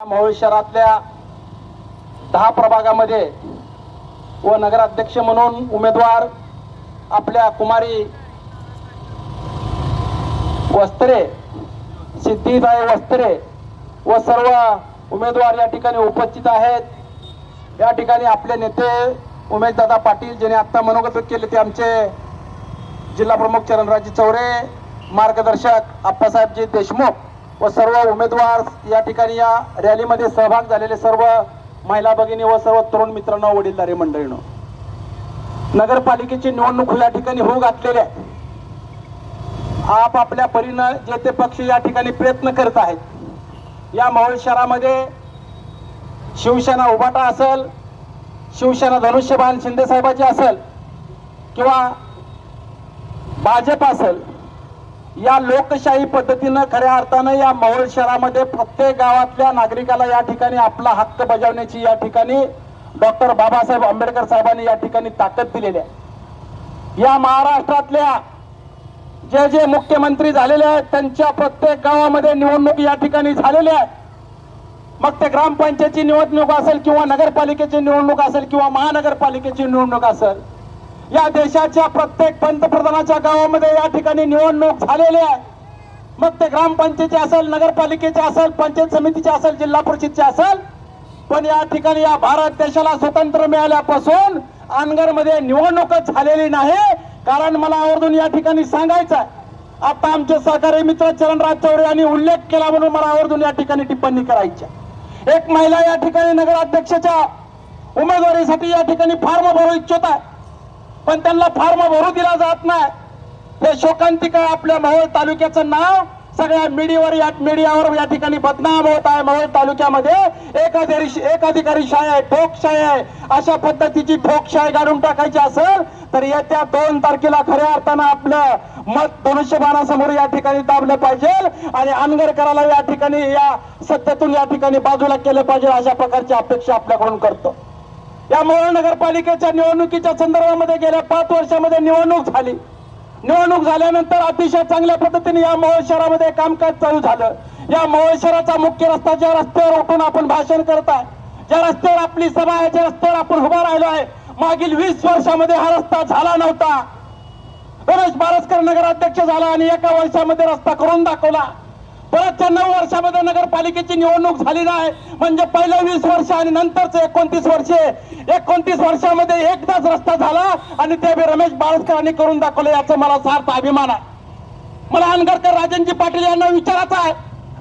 मोहोळ शहरातल्या दहा प्रभागामध्ये व नगराध्यक्ष म्हणून उमेदवार आपल्या कुमारी वस्त्रे सिद्धिदाय वस्त्रे व सर्व उमेदवार या ठिकाणी उपस्थित आहेत. या ठिकाणी आपले नेते उमेशदादा पाटील ज्यांनी आत्ता मनोगत केले ते आमचे जिल्हा प्रमुख चरणराजे चौरे मार्गदर्शक आप्पासाहेबजी देशमुख व सर्व उमेदवार या ठिकाणी या रॅलीमध्ये सहभाग झालेले सर्व महिला भगिनी व सर्व तरुण मित्रांनो वडीलधारी मंडळींनो. नगरपालिकेची निवडणूक या ठिकाणी होऊ घातलेली आहे. आपापल्या परीनं जे ते पक्ष या ठिकाणी प्रयत्न करत आहेत. या मोहोळ शहरामध्ये शिवसेना उभाटा असेल शिवसेना धनुष्यबाण शिंदे साहेबाची असेल किंवा भाजप असेल या लोकशाही पद्धतीनं खऱ्या अर्थानं या मोहोळ शहरामध्ये प्रत्येक गावातल्या नागरिकाला या ठिकाणी आपला हक्क बजावण्याची या ठिकाणी डॉक्टर बाबासाहेब आंबेडकर साहेबांनी या ठिकाणी ताकद दिलेली आहे. या महाराष्ट्रातल्या जे जे मुख्यमंत्री झालेले आहेत त्यांच्या प्रत्येक गावामध्ये निवडणूक या ठिकाणी झालेल्या आहेत मग ते ग्रामपंचायतची निवडणूक असेल किंवा नगरपालिकेची निवडणूक असेल किंवा महानगरपालिकेची निवडणूक असेल या देशाच्या प्रत्येक पंतप्रधानाच्या गावामध्ये या ठिकाणी निवडणूक झालेली आहे. मग ते ग्रामपंचायतीचे असेल नगरपालिकेचे असेल पंचायत समितीचे असेल जिल्हा परिषदचे असेल पण या ठिकाणी या भारत देशाला स्वतंत्र मिळाल्यापासून अनगरमध्ये निवडणूकच झालेली नाही. कारण मला आवर्जून या ठिकाणी सांगायचं आहे. आता आमचे सहकारी मित्र चरणराज चौरे यांनी उल्लेख केला म्हणून मला आवर्जून या ठिकाणी टिप्पणी करायची आहे. एक महिला या ठिकाणी नगराध्यक्षाच्या उमेदवारीसाठी या ठिकाणी फॉर्म भरू इच्छित आहे. पण त्यांना फॉर्म भरू दिला जात नाही. हे शोकांतिका आपल्या महोळ तालुक्याचं नाव सगळ्या मीडियावर या मीडियावर या ठिकाणी बदनाम होत आहे महोळ तालुक्यामध्ये. एक अधिकारी एक अधिकारी शाही आहे ठोकशाही आहे. अशा पद्धतीची ठोकशाही काढून टाकायची असेल तर येत्या दोन तारखेला खऱ्या अर्थानं आपलं मत धनुष्यबाणासमोर या ठिकाणी दाबलं पाहिजे आणि अनगरकराला या ठिकाणी या सत्तेतून या ठिकाणी बाजूला केलं पाहिजे अशा प्रकारची अपेक्षा आपल्याकडून करतो. या मोहोळ नगरपालिकेच्या निवडणुकीच्या संदर्भामध्ये गेल्या पाच वर्षामध्ये निवडणूक झाली. निवडणूक झाल्यानंतर अतिशय चांगल्या पद्धतीने या मोहोळ शहरामध्ये कामकाज चालू झालं. या मोहोळ शहराचा मुख्य रस्ता ज्या रस्त्यावर उठून आपण भाषण करताय ज्या रस्त्यावर आपली सभा आहे ज्या रस्त्यावर आपण उभा राहिलो आहे मागील वीस वर्षामध्ये हा रस्ता झाला नव्हता. रमेश बारसकर नगराध्यक्ष झाला आणि एका वर्षामध्ये रस्ता करून दाखवला. परतच्या नऊ वर्षामध्ये नगरपालिकेची निवडणूक झाली नाही. म्हणजे पहिलं वीस वर्ष आणि नंतरच एकोणतीस वर्षे. एकोणतीस वर्षामध्ये एकदाच रस्ता झाला आणि ते बी रमेश बाळसकरांनी करून दाखवलं याचा मला सार्थ अभिमान आहे. मला अनगरकर राजनजी पाटील यांना विचारायचं आहे.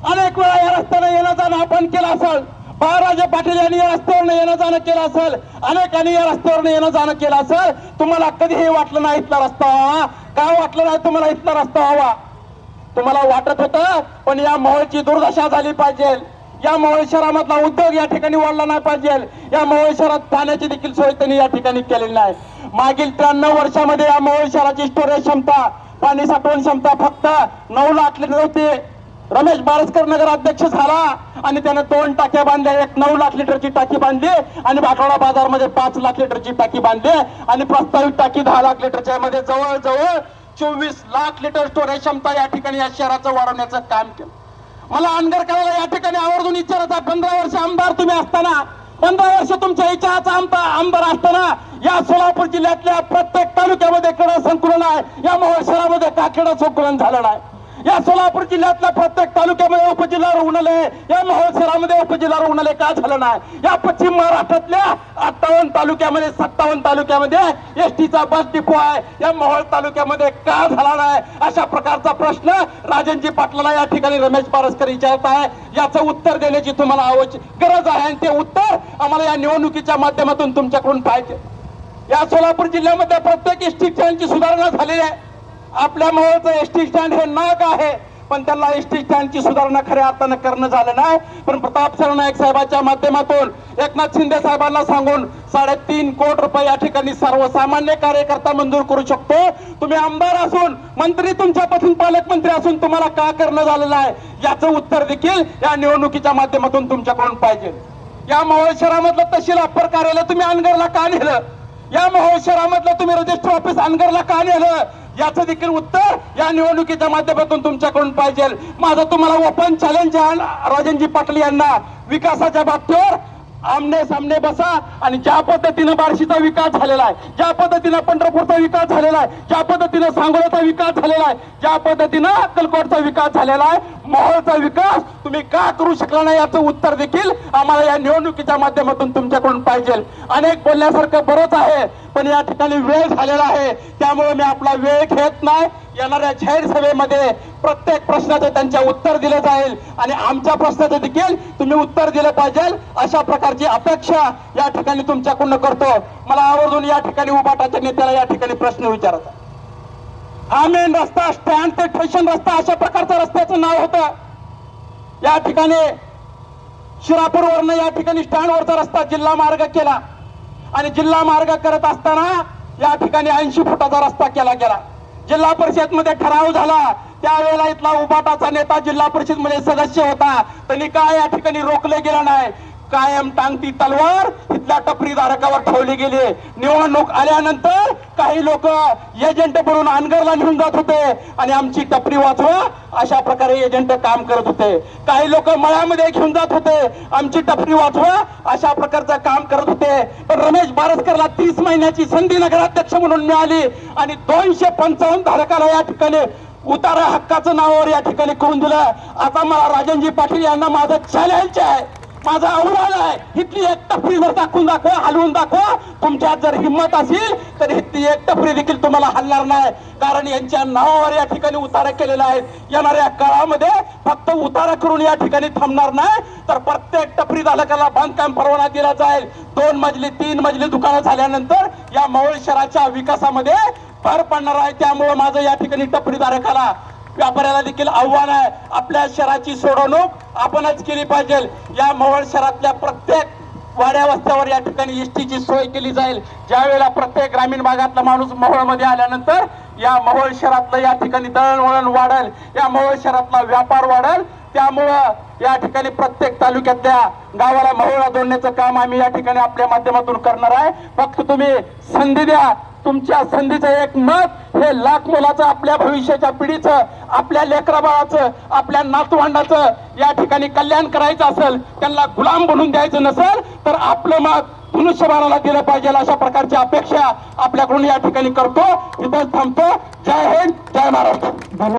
अनेक वेळा या रस्त्याने येणं जाणं आपण केलं असेल. बाळराजे पाटील यांनी या रस्त्यावरनं येणं जाणं केलं असेल. अनेकांनी या रस्त्यावरनं येणं जाणं केलं असेल. तुम्हाला कधीही वाटलं नाही इथला रस्ता व्हावा. का वाटलं नाही तुम्हाला इथला रस्ता व्हावा? तुम्हाला वाटत होतं पण या मोहळची दुर्दशा झाली पाहिजे. या मोहोळ शहरामधला उद्योग या ठिकाणी वाढला नाही पाहिजे. या मोहोळ शहरात पाण्याची देखील सोय त्यांनी या ठिकाणी केलेली नाही. मागील त्र्याण्णव वर्षामध्ये या मोहोळ शहराची स्टोरेज क्षमता पाणी साठवण क्षमता फक्त नऊ लाख लिटर होती रमेश बारसकर नगर अध्यक्ष झाला आणि त्याने दोन टाक्या बांधल्या. एक नऊ लाख लिटरची टाकी बांधली आणि बाटवाडा बाजारमध्ये पाच लाख लिटरची टाकी बांधली आणि प्रस्तावित टाकी दहा लाख लिटरच्या मध्ये जवळजवळ चोवीस लाख लिटर स्टोरेज क्षमता या ठिकाणी या शहराचं वाढवण्याचं काम केलं. मला अनगर या ठिकाणी आवर्जून विचारायचा पंधरा वर्ष आमदार तुम्ही असताना पंधरा वर्ष तुमच्या इच्छाचा आमचा आमदार असताना या सोलापूर जिल्ह्यातल्या प्रत्येक तालुक्यामध्ये क्रीडा संकुलन आहे. या मोहोळ शहरामध्ये का क्रीडा संकुलन झालं नाही. या सोलापूर जिल्ह्यातल्या प्रत्येक तालुक्यामध्ये उपजिल्हा रुग्णालय या मोहोळ शहरामध्ये उपजिल्हा रुग्णालय का झालं नाही? या पश्चिम महाराष्ट्रातल्या अठ्ठावन्न तालुक्यामध्ये सत्तावन्न तालुक्यामध्ये एसटीचा बस डिपो आहे. या मोहोळ तालुक्यामध्ये का झाला नाही? अशा प्रकारचा प्रश्न राजनजी पाटलाला या ठिकाणी रमेश पारसकर विचारत आहे. याचं उत्तर देण्याची तुम्हाला आवश्यक गरज आहे. आणि ते उत्तर आम्हाला या निवडणुकीच्या माध्यमातून तुमच्याकडून पाहिजे. या सोलापूर जिल्ह्यामध्ये प्रत्येक एसटी सुधारणा झालेली आहे. आपल्या मुळे एस टी स्टँड हे नाग आहे. पण त्यांना एसटी स्टँडची सुधारणा खऱ्या अर्थानं करणं झालं नाही. पण प्रताप सरनाईक साहेबांच्या माध्यमातून एकनाथ शिंदे साहेबांना सांगून साडेतीन कोटी रुपये या ठिकाणी सर्वसामान्य कार्यकर्ता मंजूर करू शकतो. तुम्ही आमदार असून मंत्री तुमच्यापासून पालकमंत्री असून तुम्हाला का करणं झालेलं आहे? याचं उत्तर देखील या निवडणुकीच्या माध्यमातून तुमच्याकडून पाहिजे. या मोहोळ शहरामधलं तहसील अप्पर कार्यालय तुम्ही अनगरला का नेलं? या मोहोळ शहरामधलं तुम्ही रजिस्टर ऑफिस अनगरला का नेलं? याचं देखील उत्तर या निवडणुकीच्या माध्यमातून तुमच्याकडून पाहिजे. माझं तुम्हाला ओपन चॅलेंज आहे राजनजी पाटील यांना. विकासाच्या बाबतीवर आमने सामने बसा आणि ज्या पद्धतीनं बार्शीचा विकास झालेला आहे ज्या पद्धतीनं पंढरपूरचा विकास झालेला आहे ज्या पद्धतीनं सांगोल्याचा विकास झालेला आहे ज्या पद्धतीनं अक्कलकोटचा विकास झालेला आहे मोहोळचा विकास तुम्ही का करू शकला नाही याचं उत्तर देखील आम्हाला या निवडणुकीच्या माध्यमातून तुमच्याकडून पाहिजे. अनेक बोलण्यासारखं बरंच आहे पण या ठिकाणी वेळ झालेला आहे त्यामुळे मी आपला वेळ घेत नाही. येणाऱ्या जाहीर सभेमध्ये प्रत्येक प्रश्नाचं त्यांच्या उत्तर दिलं जाईल आणि आमच्या प्रश्नाचं देखील तुम्ही उत्तर दिलं पाहिजे अशा प्रकारची अपेक्षा या ठिकाणी तुमच्याकडून करतो. मला आवर्जून या ठिकाणी उभाटाच्या नेत्याला या ठिकाणी प्रश्न विचारायचा हा मेन रस्ता स्टँड ते स्टेशन रस्ता अशा प्रकारचं रस्त्याचं नाव होतं. या ठिकाणी शिरापूरवरनं या ठिकाणी स्टँडवरचा रस्ता जिल्हा मार्ग केला. आणि जिल्हा मार्ग करत असताना या ठिकाणी ऐंशी फुटाचा रस्ता केला गेला. जिल्हा परिषदमध्ये ठराव झाला. त्यावेळेला इथला उबाटाचा नेता जिल्हा परिषदमध्ये सदस्य होता. त्यांनी काय या ठिकाणी रोखले गेलं नाही? कायम टांगती तलवार इथल्या टपरी धारकावर ठेवली गेली. निवडणूक आल्यानंतर काही लोक एजंट बनून अनगरला निघून जात होते. आणि आमची टपरी वाचवा अशा प्रकारे एजंट काम करत होते. काही लोक मळ्यामध्ये घेऊन जात होते. आमची टपरी वाचवा अशा प्रकारचं काम करत होते. पण रमेश बारसकरला तीस महिन्याची संधी नगराध्यक्ष म्हणून मिळाली. आणि दोनशे पंचावन्न धारकाला या ठिकाणी उतारा हक्काचं नावावर या ठिकाणी करून दिलं. आता मला राजनजी पाटील यांना माझं चॅलेंज आहे. माझा अहवाल आहे इथली एक टपरी जर दाखवून दाखवा हलवून दाखवा. तुमच्यात जर हिंमत असेल तर इथली एक टपरी देखील तुम्हाला हलणार नाही. कारण यांच्या नावावर या ठिकाणी उतारा केलेला आहे. येणाऱ्या काळामध्ये फक्त उतारा करून या ठिकाणी थांबणार नाही. तर प्रत्येक टपरी धारकाला बांधकाम परवाना दिला जाईल. दोन मजली तीन मजली दुकानं झाल्यानंतर या मोहोळ शहराच्या विकासामध्ये भर पडणार आहे. त्यामुळे माझं या ठिकाणी टपरी धारकाला व्यापाऱ्याला देखील आव्हान आहे. आपल्या शहराची सोडवणूक आपणच केली पाहिजे. या मोहोळ शहरातल्या प्रत्येक वाड्या वस्त्यावर या ठिकाणी एसटीची सोय केली जाईल. ज्यावेळेला प्रत्येक ग्रामीण भागातला माणूस मोहोळमध्ये आल्यानंतर या महोळ शहरातलं या ठिकाणी दळणवळण वाढेल या महोळ शहरातला व्यापार वाढेल. त्यामुळं या ठिकाणी प्रत्येक तालुक्यातल्या गावाला महोळा जोडण्याचं काम आम्ही या ठिकाणी आपल्या माध्यमातून करणार आहे. फक्त तुम्ही संधी द्या. तुमच्या संधीचं एक मत हे लाख मोलाचं आपल्या भविष्याच्या पिढीचं आपल्या लेकराबाळाचं आपल्या नातवंडाचं या ठिकाणी कल्याण करायचं असेल त्यांना गुलाम बनून द्यायचं नसेल तर आपलं मत मनुष्यबाणाला दिलं पाहिजे अशा प्रकारची अपेक्षा आपल्याकडून या ठिकाणी करतो. इथंच थांबतो. जय हिंद जय महाराष्ट्र.